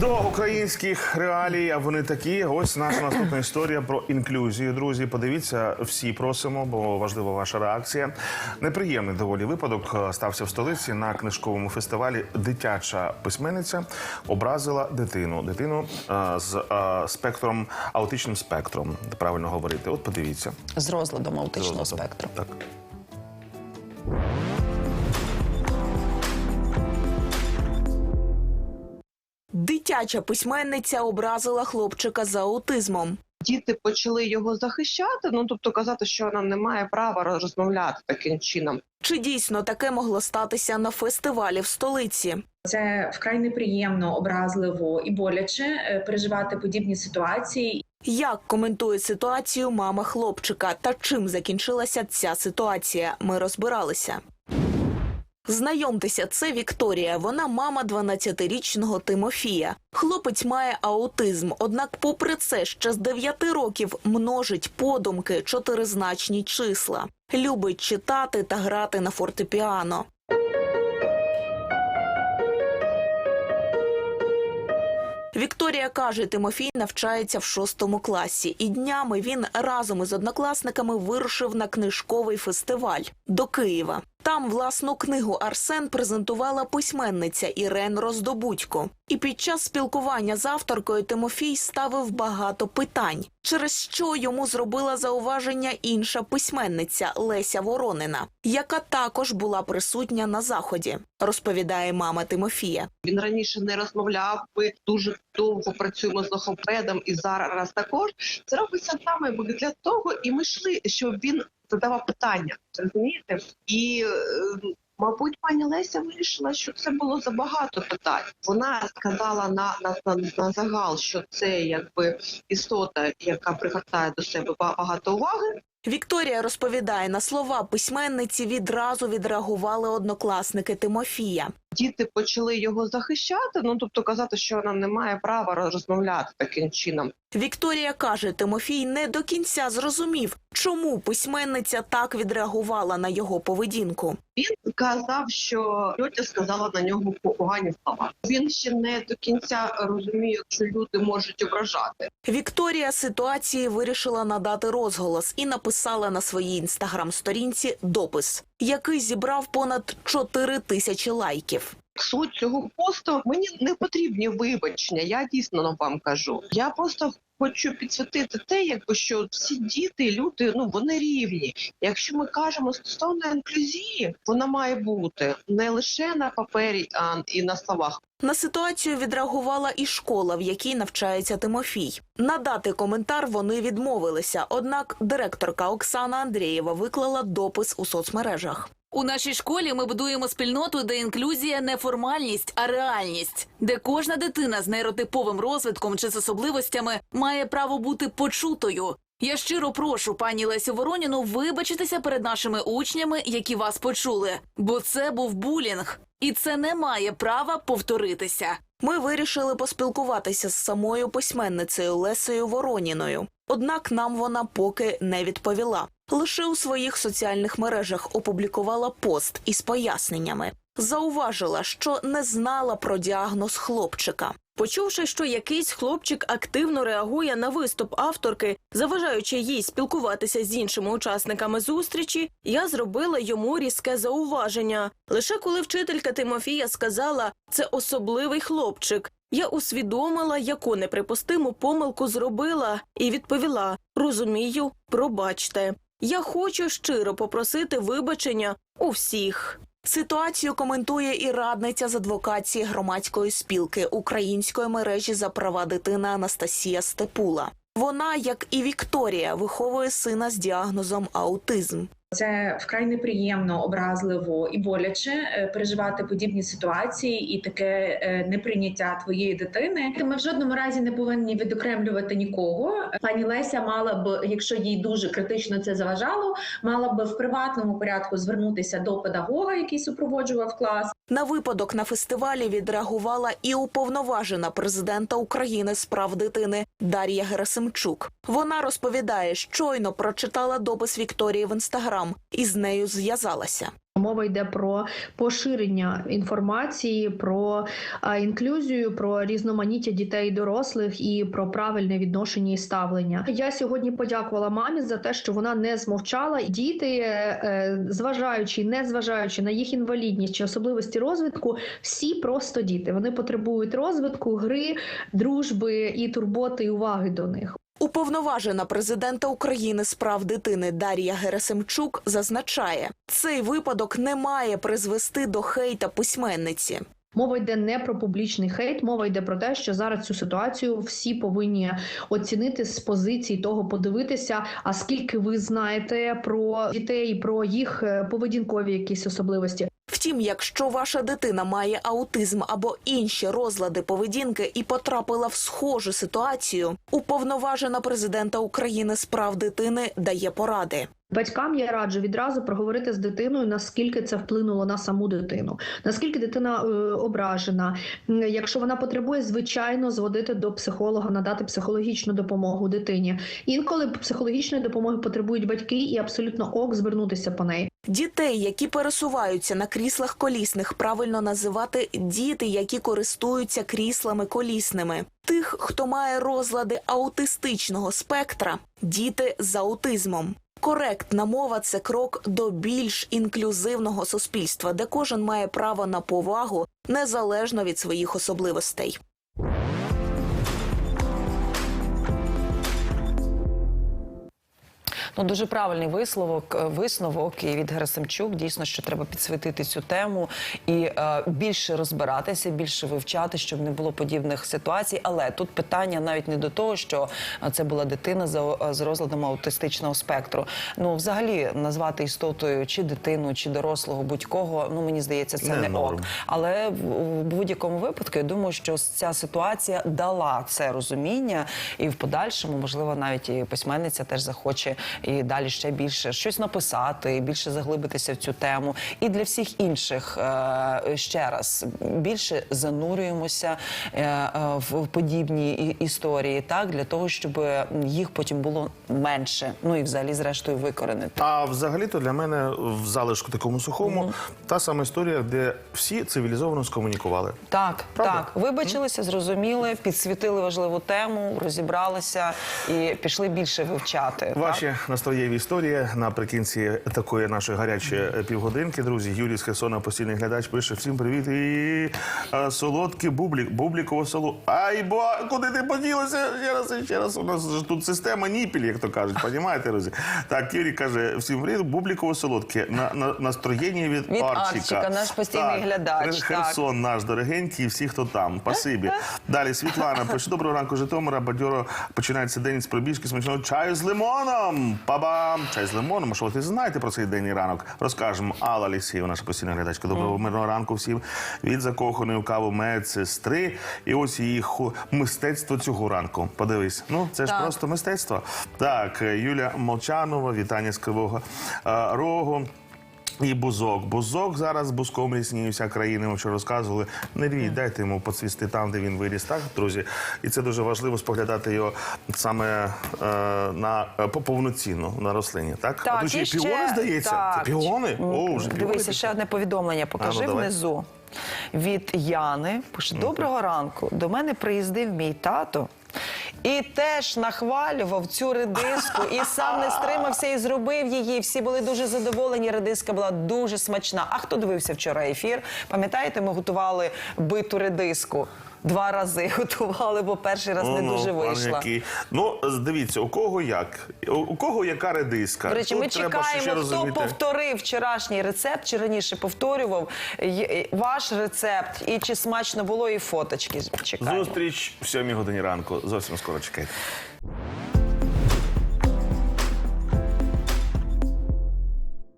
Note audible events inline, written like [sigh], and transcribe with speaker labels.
Speaker 1: До українських реалій, а вони такі. Ось наша наступна історія про інклюзію. Друзі, подивіться, всі просимо, бо важлива ваша реакція. Неприємний доволі випадок е, стався в столиці на книжковому фестивалі. Дитяча письменниця образила дитину. Дитину е, з е, спектром аутичним спектром. Правильно говорити. От подивіться.
Speaker 2: з розладом аутичного
Speaker 1: Розладом.
Speaker 2: спектру.
Speaker 1: Так.
Speaker 3: Дитяча письменниця образила хлопчика за аутизмом.
Speaker 4: діти почали його захищати. Ну тобто казати, що вона не має права розмовляти таким чином.
Speaker 3: Чи дійсно таке могло статися на фестивалі в столиці?
Speaker 5: Це вкрай неприємно, образливо і боляче е, переживати подібні ситуації.
Speaker 3: Як коментує ситуацію мама хлопчика та чим закінчилася ця ситуація? Ми розбиралися. Знайомтеся, це Вікторія. Вона мама 12-річного Тимофія. Хлопець має аутизм, однак, попри це, ще з 9 років множить подумки чотиризначні числа. Любить читати та грати на фортепіано. Вікторія каже, Тимофій навчається в шостому класі, і днями він разом із однокласниками вирушив на книжковий фестиваль до Києва. Там власну книгу Арсен презентувала письменниця Ірен Роздобудько. І під час спілкування з авторкою Тимофій ставив багато питань, через що йому зробила зауваження інша письменниця Леся Воронина, яка також була присутня на заході, розповідає мама Тимофія.
Speaker 4: Він раніше не розмовляв. Ми дуже довго працюємо з логопедом і зараз також. Це робиться саме для того, і ми йшли, щоб він задавав питання. Розумієте? І е, мабуть, пані Леся вирішила, що це було забагато питань. Вона сказала на, на, на, на загал, що це якби істота, яка пригортає до себе багато уваги.
Speaker 3: Вікторія розповідає, на слова письменниці відразу відреагували однокласники Тимофія.
Speaker 4: Діти почали його захищати. Ну тобто казати, що вона не має права розмовляти таким чином.
Speaker 3: Вікторія каже, Тимофій не до кінця зрозумів, чому письменниця так відреагувала на його поведінку.
Speaker 4: Він сказав, що тьотя сказала на нього погані слова. Він ще не до кінця розуміє, що люди можуть ображати.
Speaker 3: Вікторія ситуації вирішила надати розголос і написала на своїй інстаграм-сторінці допис, який зібрав понад 4 тисячі лайків.
Speaker 4: Суть цього посту мені не потрібні вибачення. Я дійсно вам кажу. Я просто хочу підсвітити те, якби що всі діти, люди, ну вони рівні. Якщо ми кажемо стосовно інклюзії, вона має бути не лише на папері, а і на словах.
Speaker 3: На ситуацію відреагувала і школа, в якій навчається Тимофій. Надати коментар вони відмовилися. Однак директорка Оксана Андрієва виклала допис у соцмережах.
Speaker 6: У нашій школі ми будуємо спільноту, де інклюзія не формальність, а реальність, де кожна дитина з нейротиповим розвитком чи з особливостями має право бути почутою. Я щиро прошу пані Лесю Вороніну вибачитися перед нашими учнями, які вас почули, бо це був булінг, і це не має права повторитися.
Speaker 3: Ми вирішили поспілкуватися з самою письменницею Лесею Вороніною. Однак нам вона поки не відповіла. Лише у своїх соціальних мережах опублікувала пост із поясненнями. Зауважила, що не знала про діагноз хлопчика.
Speaker 7: Почувши, що якийсь хлопчик активно реагує на виступ авторки, заважаючи їй спілкуватися з іншими учасниками зустрічі, я зробила йому різке зауваження. Лише коли вчителька Тимофія сказала це особливий хлопчик, я усвідомила, яку неприпустиму помилку зробила, і відповіла: розумію, пробачте. Я хочу щиро попросити вибачення у всіх.
Speaker 3: Ситуацію коментує і радниця з адвокації громадської спілки української мережі за права дитини Анастасія Степула. Вона, як і Вікторія, виховує сина з діагнозом аутизм.
Speaker 5: Це вкрай неприємно, образливо і боляче е, переживати подібні ситуації і таке е, неприйняття твоєї дитини. Ми в жодному разі не повинні відокремлювати нікого. Пані Леся мала б, якщо їй дуже критично це заважало, мала б в приватному порядку звернутися до педагога, який супроводжував клас,
Speaker 3: На випадок на фестивалі відреагувала і уповноважена президента України з прав дитини Дар'я Герасимчук. Вона розповідає, щойно прочитала допис Вікторії в інстаграм і з нею зв'язалася.
Speaker 2: Мова йде про поширення інформації, про інклюзію, про різноманіття дітей і дорослих і про правильне відношення і ставлення. Я сьогодні подякувала мамі за те, що вона не змовчала. Діти, е, зважаючи, не зважаючи на їх інвалідність чи особливості розвитку, всі просто діти. Вони потребують розвитку, гри, дружби і турботи і уваги до них.
Speaker 3: Уповноважена президента України з прав дитини Дар'я Герасимчук зазначає, цей випадок не має призвести до хейта письменниці.
Speaker 2: Мова йде не про публічний хейт, мова йде про те, що зараз цю ситуацію всі повинні оцінити з позиції того, подивитися. А скільки ви знаєте про дітей, про їх е, поведінкові якісь особливості.
Speaker 3: Втім, якщо ваша дитина має аутизм або інші розлади поведінки і потрапила в схожу ситуацію, уповноважена президента України з прав дитини дає поради.
Speaker 2: Батькам я раджу відразу проговорити з дитиною, наскільки це вплинуло на саму дитину, наскільки дитина е, ображена. Якщо вона потребує, звичайно, зводити до психолога, надати психологічну допомогу дитині. Інколи психологічної допомоги потребують батьки, і абсолютно ок звернутися по неї.
Speaker 3: Дітей, які пересуваються на кріслах колісних, правильно називати діти, які користуються кріслами колісними. Тих, хто має розлади аутистичного спектра, діти з аутизмом. Коректна мова це крок до більш інклюзивного суспільства, де кожен має право на повагу незалежно від своїх особливостей.
Speaker 8: Ну дуже правильний висловок, е, висновок і від Герасимчук. Дійсно, що треба підсвітити цю тему і е, більше розбиратися, більше вивчати, щоб не було подібних ситуацій. Але тут питання навіть не до того, що е, це була дитина за е, з розладом аутистичного спектру. Ну, взагалі, назвати істотою чи дитину, чи дорослого будь-кого, ну мені здається, це
Speaker 1: Не
Speaker 8: не, ок. Але в, в будь-якому випадку я думаю, що ця ситуація дала це розуміння, і в подальшому, можливо, навіть і письменниця теж захоче і далі ще більше щось написати, більше заглибитися в цю тему. І для всіх інших е, ще раз більше занурюємося е, е, в подібні історії, так для того, щоб їх потім було менше. Ну і взагалі, зрештою, викоренити.
Speaker 1: А взагалі-то для мене в залишку такому сухому та сама історія, де всі цивілізовано скомунікували.
Speaker 8: Так,
Speaker 1: Правда?
Speaker 8: так. Вибачилися, зрозуміли, підсвітили важливу тему, розібралися і пішли більше вивчати.
Speaker 1: Ваші настроєві історії наприкінці такої нашої гарячої е, півгодинки. Друзі, Юрій з Херсона, постійний глядач, пише всім привіт і е, солодкий бублік, бубліково соло. Ай, бо куди ти поділася? Ще раз, і ще раз. У нас ж тут система ніпіль, як то кажуть. Понімаєте, друзі? Так, Юрій каже, всім привіт, бубліково солодке. На, на, настроєння від,
Speaker 8: Від
Speaker 1: Арчика.
Speaker 8: Арчика, наш постійний глядач,
Speaker 1: Хер-
Speaker 8: так.
Speaker 1: Херсон наш дорогенький, і всі, хто там. Спасибі. Далі Світлана пише: доброго ранку, Житомира. Бадьоро починається день з пробіжки смачного чаю з лимоном. Па-бам! Чай з лимоном. Що ви знаєте про цей день і ранок? Розкажемо. Алла Лісєва, наша постійна глядачка. Доброго мирного ранку всім. Від закоханої у каву медсестри. І ось її ху- мистецтво цього ранку. Подивись. Ну, це ж
Speaker 8: Так.
Speaker 1: просто мистецтво. Так, Юля Молчанова, вітання з Кривого е, Рогу. І бузок. Бузок зараз бузком рісніє вся країна. Ми вчора розказували. Не рвіть, дайте йому поцвісти там, де він виріс, так, друзі. І це дуже важливо споглядати його саме е, на е, по- повноцінно на рослині. Так, а тут ще
Speaker 8: і
Speaker 1: піони, здається.
Speaker 8: так.
Speaker 1: Це піони? О, вже піони
Speaker 8: Дивися, ще одне повідомлення. Покажи
Speaker 1: А, ну,
Speaker 8: внизу. Від Яни пише: Доброго ранку. До мене приїздив мій тато. І теж нахвалював цю редиску, і сам не стримався і зробив її. Всі були дуже задоволені. Редиска була дуже смачна. А хто дивився вчора ефір? Пам'ятаєте, ми готували биту редиску. Два рази [laughs] готували, бо перший раз не
Speaker 1: Ну,
Speaker 8: дуже
Speaker 1: ну,
Speaker 8: вийшла.
Speaker 1: який. Ну, дивіться, у кого як? У, кого яка редиска?
Speaker 8: До речі,
Speaker 1: Тут
Speaker 8: ми
Speaker 1: треба ще
Speaker 8: чекаємо, хто
Speaker 1: розуміти.
Speaker 8: повторив вчорашній рецепт, чи раніше повторював Є- ваш рецепт, і чи смачно було, і фоточки чекаємо.
Speaker 1: Зустріч в сьомій годині ранку. Зовсім скоро чекайте.